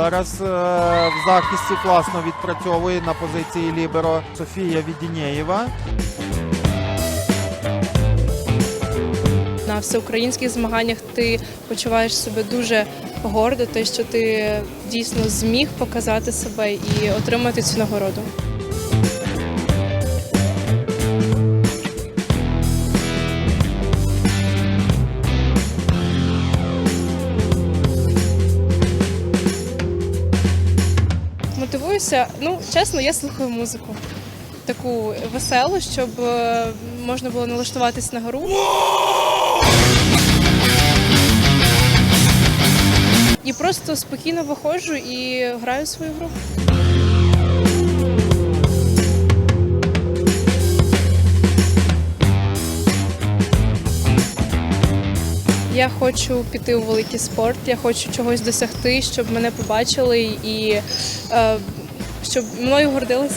Зараз е, в захисті класно відпрацьовує на позиції Ліберо Софія Відінєєва. На всеукраїнських змаганнях ти почуваєш себе дуже гордо, те, що ти дійсно зміг показати себе і отримати цю нагороду. Мотивуюся, ну чесно, я слухаю музику. Таку веселу, щоб е, можна було налаштуватись на гру. І просто спокійно виходжу і граю свою гру. Я хочу піти у великий спорт, я хочу чогось досягти, щоб мене побачили і е, щоб мною гордилися.